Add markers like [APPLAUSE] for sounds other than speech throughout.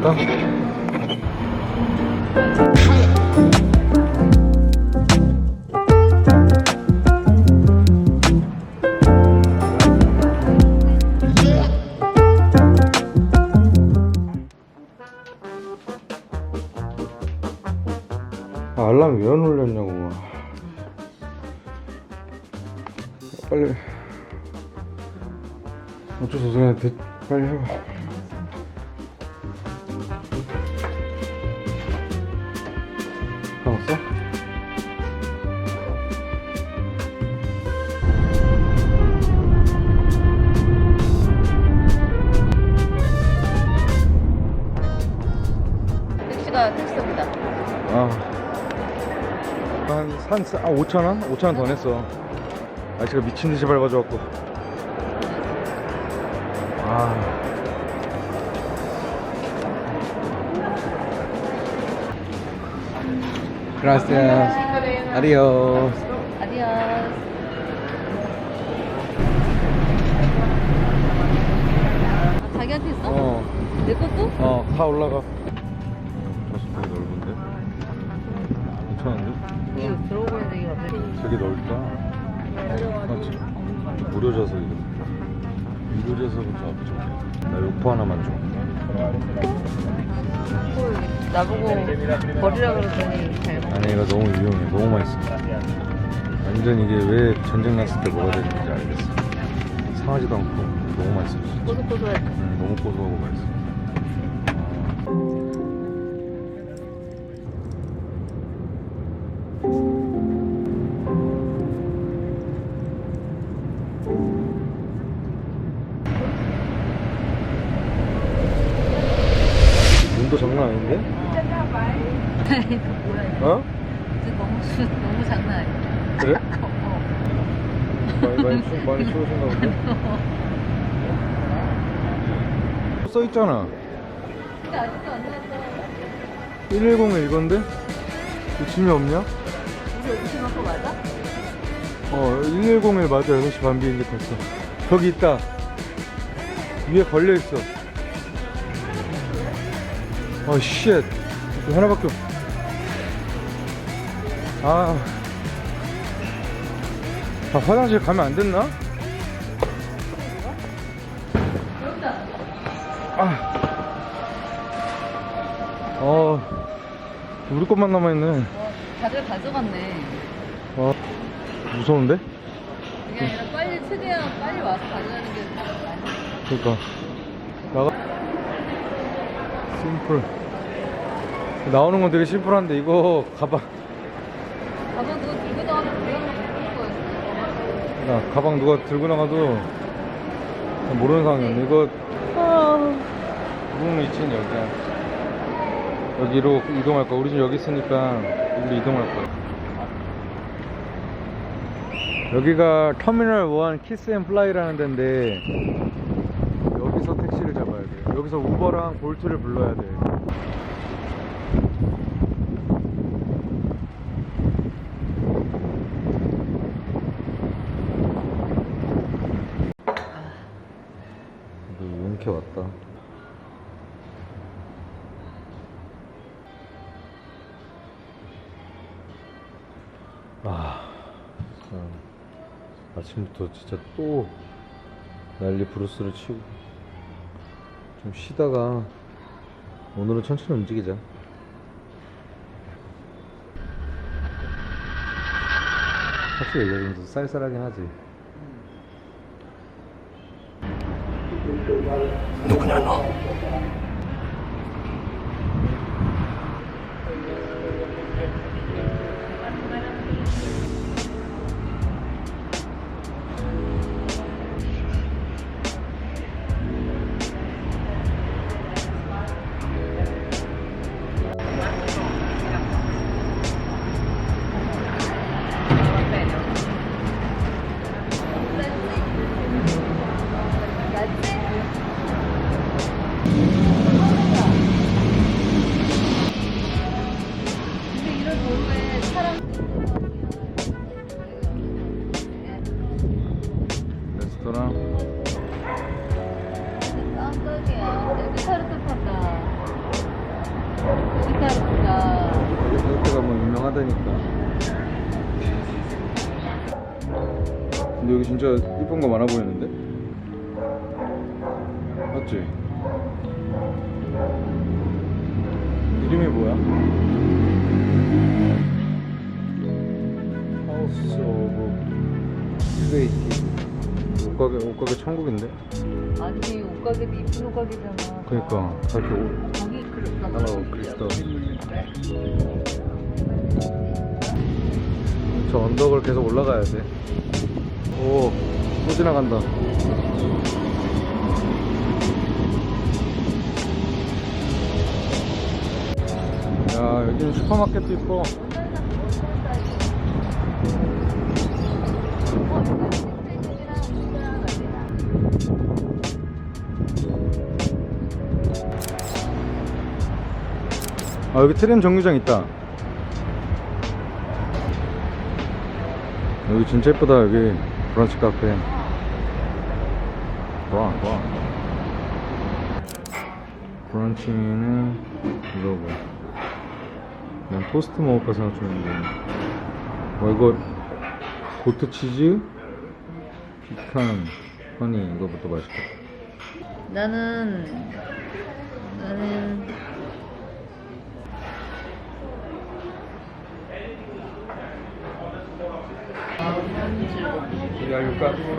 왔다? 아, 알람 왜 안 울렸냐고. 빨리. 어쩔 수 없어. 그냥 대, 빨리 해봐. 한, 한, 아, 5천원? 5천원 더 냈어. 날씨가 미친 듯이 밝아져갖고. 아. Gracias. Adiós. 아, 자기한테 있어? 어, 내 것도? 어, 다 올라가. 되게 넓다. 맞지? 무료 좌석이거든. 무료 좌석은 저 앞쪽. 나 욕포 하나만 줘. 나보고 버리라 그러더니 잘. 아니, 이거 너무 유용해. 너무 맛있어. 완전 이게 왜 전쟁 났을 때 먹어야 되는지 알겠어. 상하지도 않고 너무 맛있어. 고소고소해. 음, 너무 고소하고 맛있어. 써 있잖아. 근데 아직도 안 나왔어. 110에 이건데? 그 짐이 없냐? 우리 맞아? 어, 110에 맞아. 6시 반 비행기 탔어. 저기 있다. 위에 걸려 있어. 어, 쉣. 이거 하나밖에 없. 아. 아, 화장실 가면 안 됐나? 아. 어, 우리 것만 남아있네. 어, 다들 가져갔네. 어, 무서운데? 그게 아니라 빨리 최대한 빨리 와서 가져가는 게 많이. 그러니까 나가 심플 나오는 건 되게 심플한데 이거 가방 가방 누가 들고 나가면 그냥 거였어. 야, 가방 누가 들고 나가도 모르는 상황이었네 이거 룸 위치는 여기야 여기로 이동할 거야. 우리 집 여기 있으니까 여기로 이동할 거야. 여기가 터미널 1 키스 앤 플라이라는 데인데 여기서 택시를 잡아야 돼. 여기서 우버랑 볼트를 불러야 돼 아침부터 진짜 또 난리 브루스를 치고 좀 쉬다가 오늘은 천천히 움직이자 확실히 여기 좀 쌀쌀하긴 하지 누구냐 너? 맞지? 이름이 뭐야? 하우스 오브 크레이티 옷가게 옷가게 천국인데? 아니 옷가게도 이쁜 옷가게잖아. 그니까 다 이렇게 옷 거기 그 헬로 크리스토 저 언덕을 계속 올라가야 돼오또 지나간다 야 여기는 슈퍼마켓도 이뻐 아 여기 트램 정류장 있다. 여기 진짜 예쁘다 여기. 브런치 카페. 와 와. 브런치는 이거고 난 토스트 먹을까 생각 중인데 와 이거 고트 치즈 피칸 허니 이거부터 맛있겠다 나는 나는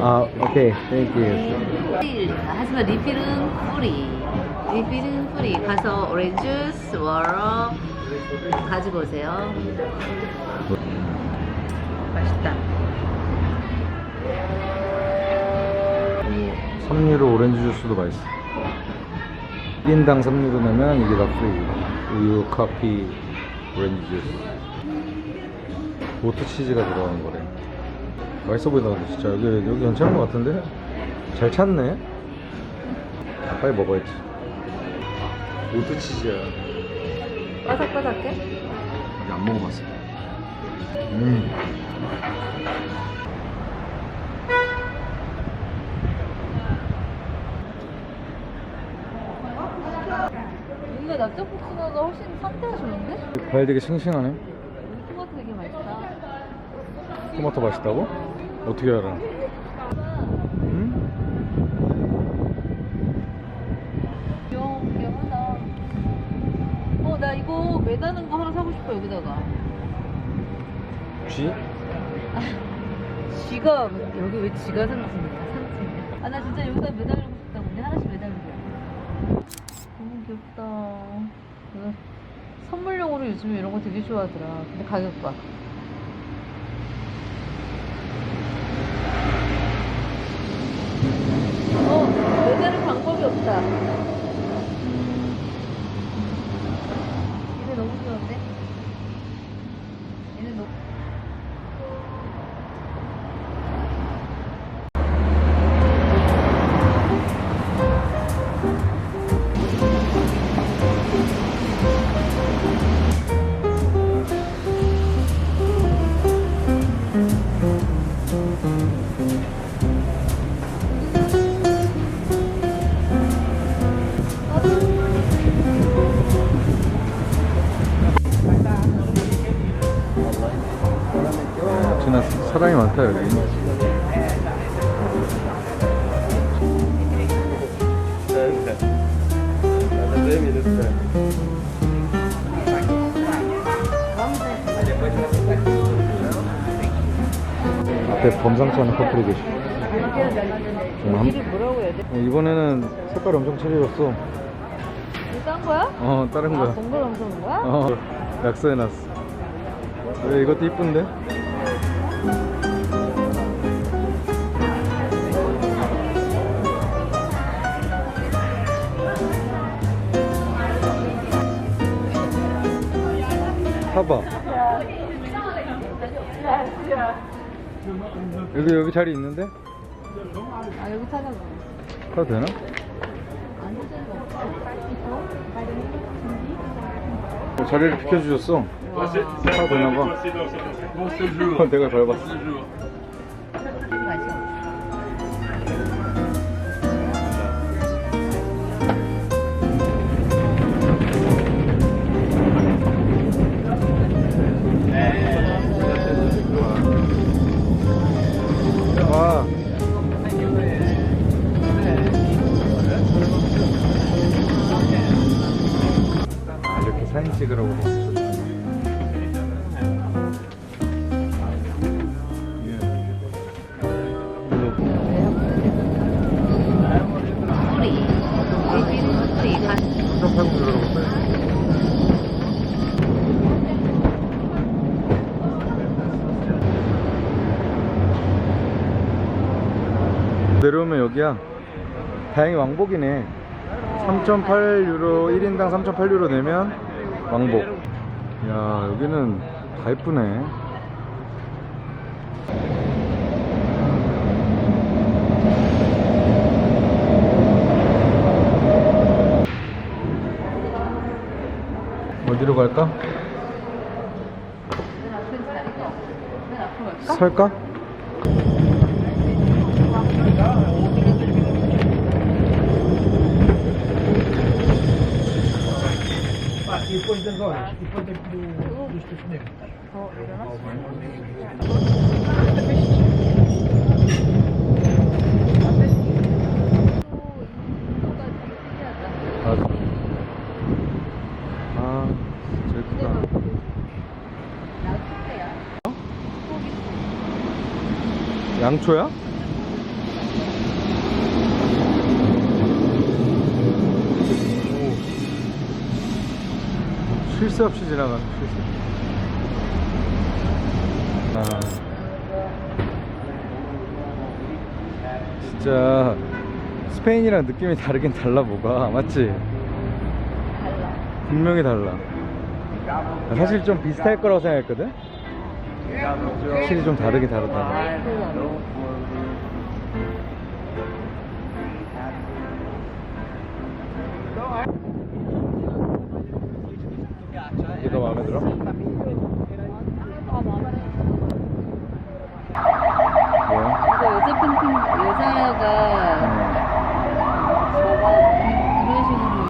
아 오케이 땡큐 리필. 하지만 리필은 프리. 리필은 프리. 가서 오렌지 주스, 워러 가지고 오세요. 맛있다. 3유로 오렌지 주스도 맛있어. 1인당 3유로 내면 이게 다 프리 우유, 커피, 오렌지 주스. 오트 치즈가 들어가는 거래. 맛있어 보인다 근데 진짜. 여기, 여기 괜찮은 것 같은데? 잘 찾네. 아, 빨리 먹어야지. 오트 치즈야 바삭바삭해? 아직 안 먹어봤어 음 여기가 납작복숭아가 훨씬 상태가 좋은데? 과일 되게 싱싱하네 토마토 되게 맛있다. 토마토 맛있다고? 어떻게 알아? 음? 귀여워, 귀여하다. 어, 나 이거 매다는 거 하나 여기다가. 쥐? [LAUGHS] 쥐가, 여기 왜 쥐가 상징이야, 상징. 아, 나 진짜 여기다 매달리고 싶다. 근데 하나씩 매달리고. 너무 귀엽다. 선물용으로 요즘에 이런 거 되게 좋아하더라. 근데 가격 봐. 사람이 많다 여기 앞에 범상치 않은 커플이 계시 정말 한- 이를 뭐라고 해야 돼? 어, 이번에는 색깔이 엄청 칠해졌어 이거 딴 거야? 어 다른 아, 거야 동글 엄청 거야? 어 약속해놨어 왜 이것도 이쁜데? 사봐 여기 여기 자리 있는데? 아, 여기 타자고. 타도 되나? 어, 자리를 비켜주셨어 타도 되나봐 어, 내가 밟았어 맛있어. 내려오면 여기야. 다행히 왕복이네. 3.8유로 1인당 3.8유로 내면 왕복. 야 여기는 다 이쁘네. 어디로 갈까? 갈까? E e. 아. 양초야? 새 없이 지나가는 쉴 새. 아. 진짜 스페인이랑 느낌이 다르긴 달라 뭐가 맞지? 분명히 달라. 사실 좀 비슷할 거라고 생각했거든? 확실히 좀 다르긴 다르다. 이게 더 마음에 들어? 이거 여자 팬팅 여자가 이런 식으로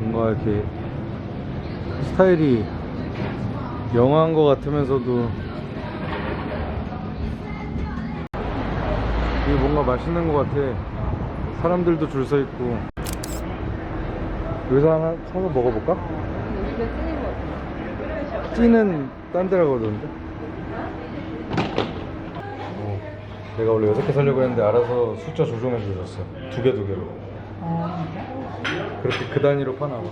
뭔가 이렇게 스타일이 영화인 것 같으면서도 이게 뭔가 맛있는 것 같아. 사람들도 줄 서 있고 여기서 하나 사서 먹어볼까? 여기가 찐인 것 같아. 찌는 딴 데라고 그러던데 어, 내가 원래 여섯 개 사려고 했는데 알아서 숫자 조정해 주셨어 두 개 두 개로 어, 그렇게 그 단위로 파나 봐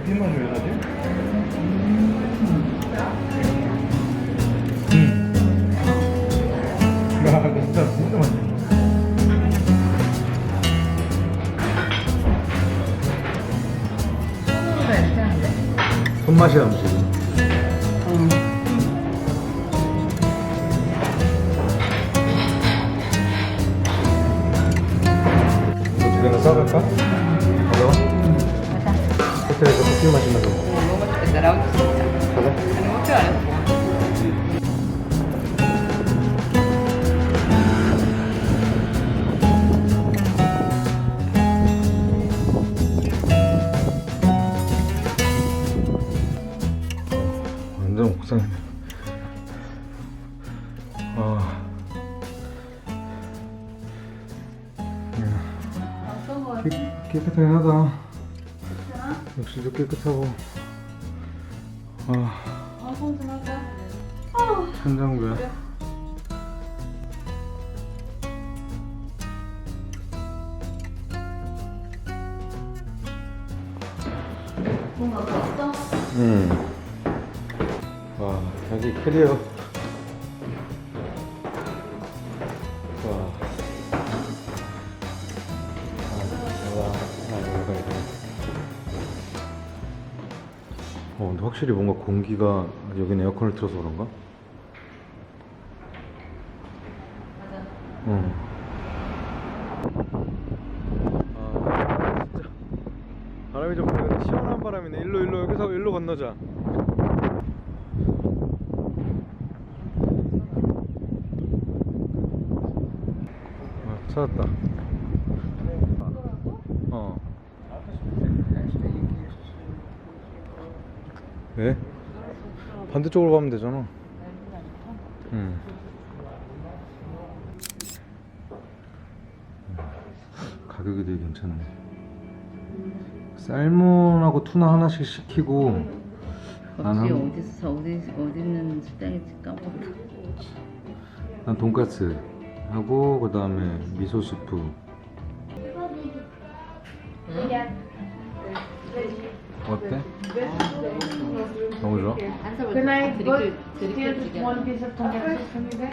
맛이 왜 나지? 음. 야, 이거 진짜 진짜 맛있네. 손맛이야 음식 깨끗하긴 하다. 역시도 깨끗하고. 아, 아, 손좀 할까? 천장부야. 뭔가 없어? 음. 와, 여기 캐리어. 확실히 뭔가 공기가 여긴 에어컨을 틀어서 그런가? 맞아. 응. 아, 진짜. 바람이 좀 부는데 시원한 바람이네. 일로 일로 여기서 일로 건너자. 어, 찾았다. 어. 왜? 반대쪽으로 가면 되잖아. 응. 가격이 되게 괜찮네. 살몬하고 투나 하나씩 시키고 갑자기 나는- 어디서 어디 어디 있는 식당인지 까먹었다. 난 돈까스 하고 그 다음에 미소 스프. 어때? 너 무 좋아? Can I still one piece of tonkatsu for me there?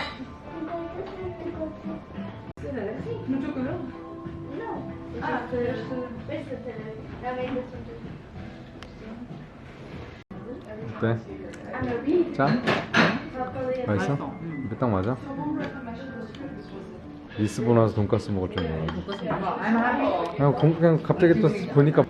어때? 짠? 맛있어? 이게 딱 맞아? 리스본 와서 돈까스 먹을 줄 몰라. 공- 그냥 갑자기 또 보니까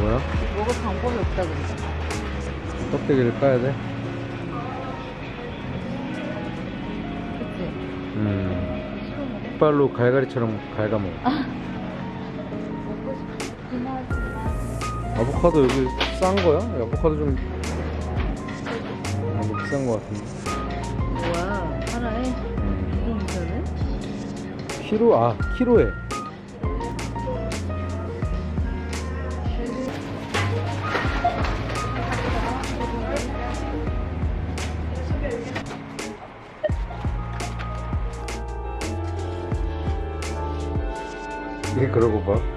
뭐야? 먹을 방법이 없다 그러잖아. 껍데기를 까야 돼? 그치? 음. 이빨로 갈갈이처럼 싶긴 하지만 [LAUGHS] 아보카도 여기 싼 거야? 아보카도 좀 너무 비싼 거 같은데. 뭐야 하나에 음. 이거 괜찮네? 키로 아 키로에. 그러고 봐.